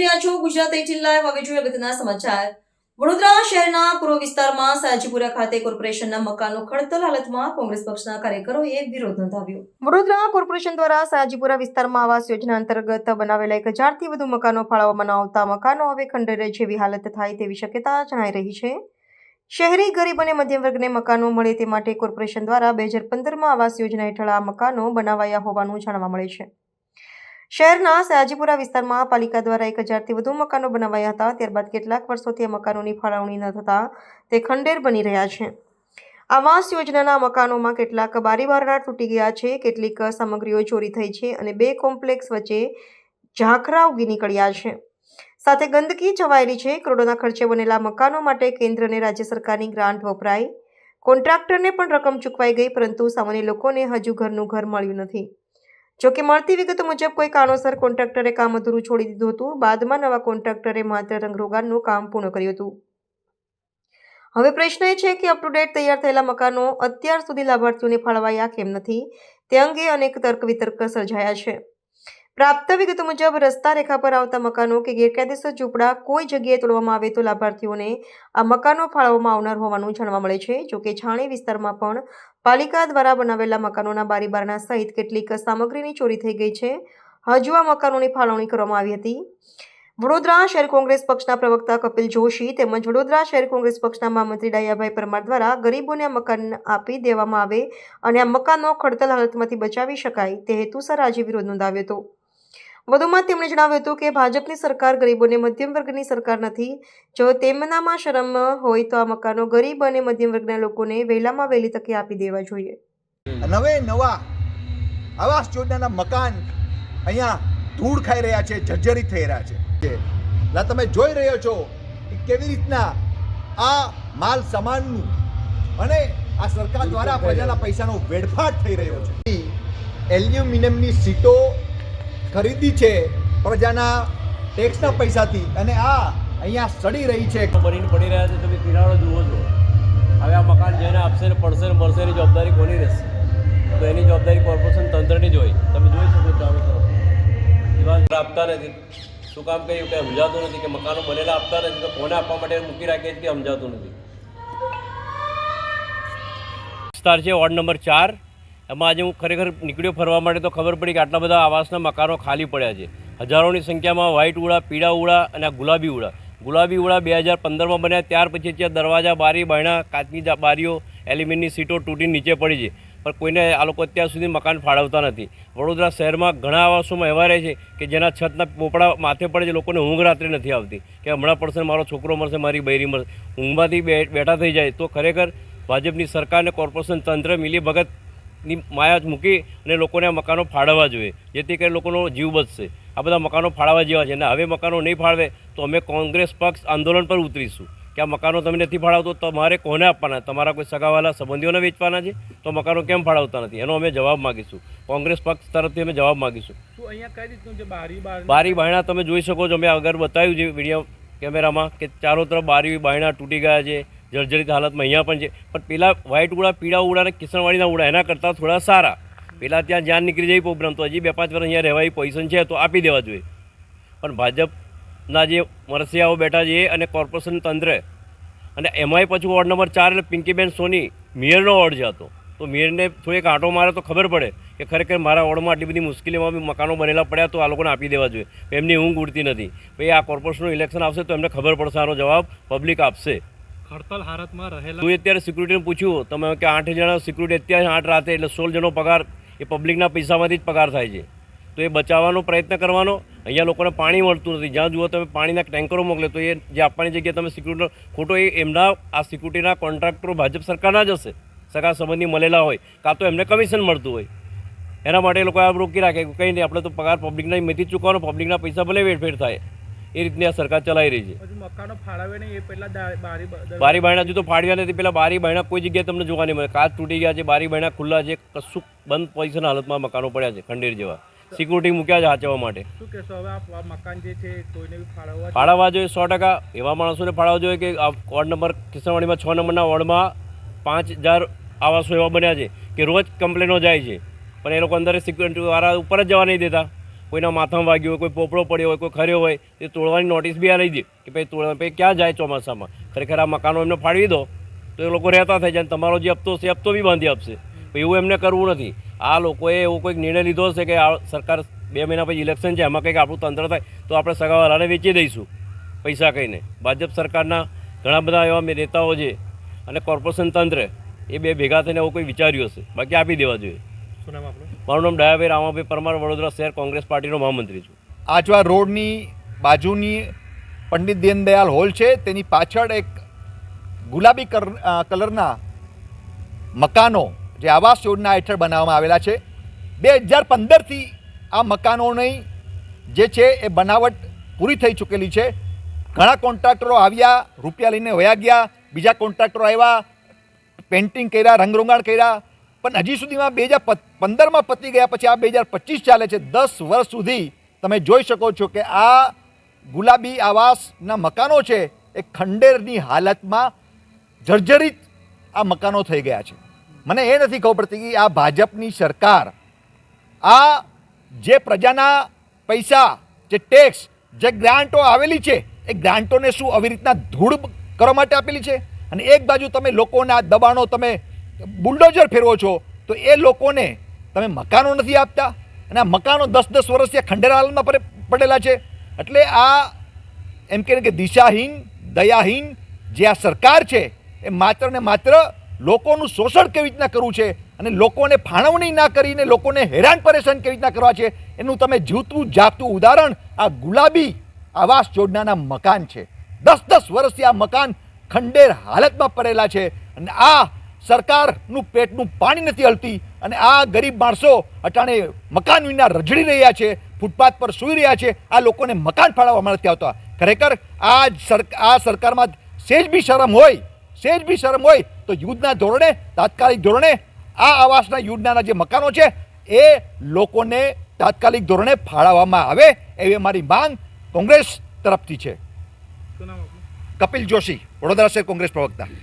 રહ્યા છો ગુજરાત લાઈવ. હવે જોઈએ અગત્યના સમાચાર. વડોદરા શહેરના પૂર્વ વિસ્તારમાં સાજીપુરા ખાતે કોર્પોરેશનના મકાનો ખડતલ હાલતમાં કોંગ્રેસ પક્ષના કાર્યકરોએ વિરોધ નોંધાવ્યો. વડોદરા કોર્પોરેશન દ્વારા સાજીપુરા વિસ્તારમાં આવાસ યોજના અંતર્ગત બનાવેલા એક હજારથી વધુ મકાનો ફાળવવામાં આવતા મકાનો હવે ખંડેરે જેવી હાલત થાય તેવી શક્યતા જણાઈ રહી છે. શહેરી ગરીબ અને મધ્યમ વર્ગને મકાનો મળે તે માટે કોર્પોરેશન દ્વારા બે હજાર પંદરમાં આવાસ યોજના હેઠળ આ મકાનો બનાવાયા હોવાનું જાણવા મળે છે. શહેરના સયાજીપુરા વિસ્તારમાં પાલિકા દ્વારા એક હજારથી વધુ મકાનો બનાવાયા હતા. ત્યારબાદ કેટલાક વર્ષોથી આ મકાનોની ફાળવણી ન થતાં તે ખંડેર બની રહ્યા છે. આવાસ યોજનાના મકાનોમાં કેટલાક બારી તૂટી ગયા છે. કેટલીક સામગ્રીઓ ચોરી થઈ છે અને બે કોમ્પ્લેક્સ વચ્ચે ઝાંખરા ઉગી નીકળ્યા છે. સાથે ગંદકી છવાયેલી છે. કરોડોના ખર્ચે બનેલા મકાનો માટે કેન્દ્ર અને રાજ્ય સરકારની ગ્રાન્ટ વપરાઈ કોન્ટ્રાક્ટરને પણ રકમ ચૂકવાઈ ગઈ, પરંતુ સામાન્ય લોકોને હજુ ઘરનું ઘર મળ્યું નથી. જોકે મળતી વિગતો મુજબ કોઈ કારણોસર કોન્ટ્રાક્ટરે કામ અધૂરું છોડી દીધું હતું. બાદમાં નવા કોન્ટ્રાક્ટરે માત્ર રંગરોગાનનું કામ પૂર્ણ કર્યું હતું. હવે પ્રશ્ન એ છે કે અપ ટુ ડેટ તૈયાર થયેલા મકાનો અત્યાર સુધી લાભાર્થીઓને ફાળવાયા કેમ નથી? તે અંગે અનેક તર્ક વિતર્ક સર્જાયા છે. પ્રાપ્ત વિગતો મુજબ રસ્તા રેખા પર આવતા મકાનો કે ગેરકાયદેસર ઝૂંપડા કોઈ જગ્યાએ તોડવામાં આવે તો લાભાર્થીઓને આ મકાનો ફાળવવામાં આવનાર હોવાનું જાણવા મળે છે. જોકે છાણી વિસ્તારમાં પણ પાલિકા દ્વારા બનાવેલા મકાનોના બારીબારણા સહિત કેટલીક સામગ્રીની ચોરી થઈ ગઈ છે. હજુ આ મકાનોની ફાળવણી કરવામાં આવી હતી. વડોદરા શહેર કોંગ્રેસ પક્ષના પ્રવક્તા કપિલ જોશી તેમજ વડોદરા શહેર કોંગ્રેસ પક્ષના મહામંત્રી ડાયાભાઈ પરમાર દ્વારા ગરીબોને મકાન આપી દેવામાં આવે અને આ મકાનો ખડતલ હાલતમાંથી બચાવી શકાય તે હેતુસર આજે વિરોધ નોંધાવ્યો હતો. વધુમાં તેમણે જણાવ્યું હતું કે ભાજપની સરકાર ગરીબોને મધ્યમ વર્ગની સરકાર નથી. જો તેમનામાં શરમ હોય તો આ મકાનો ગરીબ અને મધ્યમ વર્ગના લોકોને વહેલામાં વહેલી તકે આપી દેવા જોઈએ. નવે નવા આવાસ યોજનાના મકાન અહીંયા ધૂળ ખાઈ રહ્યા છે જર્જરિત થઈ રહ્યા છે. એટલે તમે જોઈ રહ્યો છો કે કેવી રીતના આ માલ સામાનનું અને આ સરકાર દ્વારા પ્રજાના પૈસાનો વેડફાટ થઈ રહ્યો છે. એલ્યુમિનિયમની સીટો ખરીદી છે પ્રજાના ટેક્સના પૈસાથી. અને આ અહીંયા સડી રહી છે. બનીને પડી રહ્યા છે, તમે કિનારો જુઓ છો. હવે આ મકાન જેને આપશે ને પડશે ને મળશે એની જવાબદારી કોની રહેશે? તો એની જવાબદારી કોર્પોરેશન તંત્રની જ હોય. તમે જોઈ શકો ચાલો તરફ દિવાલ આપતા નથી. શું કામ કહ્યું કે સમજાતું નથી કે મકાનો બનેલા આપતા નથી, તો કોને આપવા માટે મૂકી રાખીએ તે સમજાતું નથી? વિસ્તાર છે વોર્ડ નંબર ચાર. એમાં આજે હું ખરેખર નીકળ્યો ફરવા માટે તો ખબર પડી કે આટલા બધા આવાસના મકાનો ખાલી પડ્યા છે. હજારોની સંખ્યામાં વ્હાઇટ ઉડા પીળા ઉડા અને ગુલાબી ઉડા ગુલાબી ઉડા બે હજાર પંદરમાં બન્યા ત્યાર પછી ત્યાં દરવાજા, બારી બહેણા કાચની બારીઓ, એલ્યુમિનિયમની સીટો તૂટી નીચે પડી છે. પણ કોઈને આ લોકો અત્યાર સુધી મકાન ફાળવતા નથી. વડોદરા શહેરમાં ઘણા આવાસોમાં એવા રહે છે કે જેના છતના પોપડા માથે પડે છે, લોકોને ઊંઘ રાત્રે નથી આવતી. કે હમણાં પડશે, મારો છોકરો મળશે, મારી બૈરી મળશે. ઊંઘમાંથી બેઠા થઈ જાય. તો ખરેખર ભાજપની સરકારને કોર્પોરેશન તંત્ર મિલી ભગતની માયા જ મૂકી અને લોકોને આ મકાનો ફાળવવા જોઈએ. જેથી કરીને લોકોનો જીવ બચશે. આ બધા મકાનો ફાળવવા જેવા છે. અને હવે મકાનો નહીં ફાળવે તો અમે કોંગ્રેસ પક્ષ આંદોલન પર ઉતરીશું. કે આ મકાનો તમે નથી ફાળવતો તો તમારે કોને આપવાના? તમારા કોઈ સગાવાલા સંબંધીઓને વેચવાના છે? તો મકાનો કેમ ફાળવતા નથી? એનો અમે જવાબ માગીશું. કોંગ્રેસ પક્ષ તરફથી અમે જવાબ માગીશું. બારી બાર બારી બાયણા તમે જોઈ શકો છો. મેં આગળ બતાવ્યું છે વીડિયો કેમેરામાં કે ચારો તરફ બારી બાયણા તૂટી ગયા છે. જર્જરિત હાલતમાં અહીંયા પણ છે. પણ પેલા વ્હાઇટ ઉડા, પીળા ઉડા અને કિસણવાડીના ઉડા, એના કરતાં થોડા સારા. પેલા ત્યાં જ્યાં નીકળી જાય પ્રોગ્રામ તો હજી બે પાંચ વર્ષ અહીંયા રહેવાય પોઝિશન છે, તો આપી દેવા જોઈએ. પણ ભાજપના જે મરસિયાઓ બેઠા છે અને કોર્પોરેશન તંત્ર, અને એમાંય પછી વોર્ડ નંબર ચાર એટલે પિંકીબેન સોની, મેયરનો વોર્ડ છે હતો તો. મેયરને થોડીક આંટો મારે તો ખબર પડે કે ખરેખર મારા વોર્ડમાં આટલી બધી મુશ્કેલીમાં બી મકાનો બનેલા પડ્યા તો આ લોકોને આપી દેવા જોઈએ. એમની ઊંઘ ઉડતી નથી. ભાઈ, આ કોર્પોરેશનનું ઇલેક્શન આવશે તો એમને ખબર પડશે, આનો જવાબ પબ્લિક આપશે. ખડતલ હાલતમાં રહેલા હું અત્યારે સિક્યુરિટીને પૂછ્યું, તમે કે આઠ જણા સિક્યુરિટી અત્યારે આઠ રાતે, એટલે સોળ જણો પગાર, એ પબ્લિકના પૈસામાંથી જ પગાર થાય છે. તો એ બચાવવાનો પ્રયત્ન કરવાનો, અહીંયા લોકોને પાણી મળતું નથી. જ્યાં જુઓ તમે પાણીના ટેન્કરો મોકલે, તો એ જે આપવાની જગ્યાએ તમે સિક્યુરિટી ખોટો એ એમના, આ સિક્યુરિટીના કોન્ટ્રાક્ટરો ભાજપ સરકારના જ હશે. સગા સંબંધી મળેલા હોય, કાં તો એમને કમિશન મળતું હોય. એના માટે લોકો આ રોકી રાખે કંઈ નહીં, આપણે તો પગાર પબ્લિકના મેથી ચૂકવાનો પબ્લિકના પૈસા ભલે વેરફેર થાય. એ રીતની આ સરકાર ચલાવી રહી છે. મકાનો ફાળવે નહીં એ પહેલા બારી બ- બારી હજુ તો ફાડ્યા નથી પેલા બારી બાયણા કોઈ જગ્યાએ તમને જોવા નહીં મળે. કાચ તૂટી ગયા છે બારી બાયણા ખુલ્લા છે કશું બંધ પોઝિશન હાલતમાં મકાનો પડ્યા છે ખંડેર જેવા. સિક્યુરિટી મૂક્યા છે હાચવા માટે. શું કહેશો હવે આ આ મકાન જે છે કોઈને ફાળવવા ફાળવવા જોઈએ સો ટકા. એવા માણસોને ફાળવવા જોઈએ કે આ વોર્ડ નંબર કિશનવાડીમાં છ નંબરના વોર્ડમાં પાંચ હજાર આવાસો એવા બન્યા છે કે રોજ કમ્પ્લેનો જાય છે. પણ એ લોકો અંદર સિક્યુરિટી વાળા ઉપર જ જવા નહીં દેતા. કોઈના માથામાં વાગ્યું હોય, કોઈ પોપડો પડ્યો હોય, કોઈ ખર્યો હોય, એ તોડવાની નોટિસ બી આવી દે કે ભાઈ તોડવા ભાઈ ક્યાં જાય ચોમાસામાં? ખરેખર આ મકાનો એમને ફાળવી દો, તો એ લોકો રહેતા થઈ જાય તમારો જે હપ્તો છે હપ્તો બી બાંધી આપશે. એવું એમને કરવું નથી. આ લોકોએ એવો કોઈક નિર્ણય લીધો હશે કે આ સરકાર બે મહિના પછી ઇલેક્શન છે એમાં કંઈક આપણું તંત્ર થાય, તો આપણે સગાવાલાને વેચી દઈશું પૈસા કહીને ભાજપ સરકારના ઘણા બધા એવા નેતાઓ છે અને કોર્પોરેશન તંત્ર, એ બે ભેગા થઈને એવું કોઈ વિચાર્યું હશે. બાકી આપી દેવા જોઈએ. શું નામ આપણું મારું નામ ડાયાભાઈ રામાભાઈ પરમાર વડોદરા શહેર કોંગ્રેસ પાર્ટીનો મહામંત્રી છું. આજવા રોડની બાજુની પંડિત દીનદયાલ હોલ છે. તેની પાછળ એક ગુલાબી કલરના મકાનો જે આવાસ યોજના હેઠળ બનાવવામાં આવેલા છે. બે હજાર પંદરથી આ મકાનોની જે છે એ બનાવટ પૂરી થઈ ચૂકેલી છે. ઘણા કોન્ટ્રાક્ટરો આવ્યા રૂપિયા લઈને વયા ગયા બીજા કોન્ટ્રાક્ટરો આવ્યા પેઇન્ટિંગ કર્યા રંગરોગાણ કર્યા પણ હજી સુધીમાં બે હજાર પંદરમાં પતી ગયા પછી આ બે હજાર પચીસ ચાલે છે. દસ વર્ષ સુધી તમે જોઈ શકો છો કે આ ગુલાબી આવાસના મકાનો છે એ ખંડેરની હાલતમાં જર્જરિત આ મકાનો થઈ ગયા છે. મને એ નથી ખબર પડતી કે આ ભાજપની સરકાર આ જે પ્રજાના પૈસા, જે ટેક્સ જે ગ્રાન્ટો આવેલી છે, એ ગ્રાન્ટોને શું આવી રીતના ધૂળ કરવા માટે આપેલી છે? અને એક બાજુ તમે લોકોના દબાણો તમે બુલડોઝર ફેરવો છો, તો એ લોકોને તમે મકાનો નથી આપતા? અને આ મકાનો દસ દસ વર્ષથી ખંડેર હાલમાં પડેલા છે. એટલે આ એમ કહે કે દિશાહીન, દયાહીન જે આ સરકાર છે, એ માત્ર ને માત્ર લોકોનું શોષણ કેવી રીતના કરવું છે અને લોકોને ફાળવણી ના કરીને લોકોને હેરાન પરેશાન કેવી રીતના કરવા છે, એનું તમે જીવતું જાગતું ઉદાહરણ આ ગુલાબી આવાસ યોજનાના મકાન છે. દસ દસ વર્ષથી આ મકાન ખંડેર હાલતમાં પડેલા છે અને આ સરકારનું પેટનું પાણી નથી હલતી અને આ ગરીબ માણસો અટાણે મકાન વિના રજડી રહ્યા છે ફૂટપાથ પર સૂઈ રહ્યા છે આ લોકોને મકાન ફાળવવામાં નથી આવતા. ખરેખર આ આ સરકારમાં સેજ બી શરમ હોય સેજ બી શરમ હોય તો યુદ્ધના ધોરણે તાત્કાલિક ધોરણે આ આવાસના યોજનાના જે મકાનો છે એ લોકોને તાત્કાલિક ધોરણે ફાળવવામાં આવે એવી અમારી માંગ કોંગ્રેસ તરફથી છે. કપિલ જોશી વડોદરા શહેર કોંગ્રેસ પ્રવક્તા.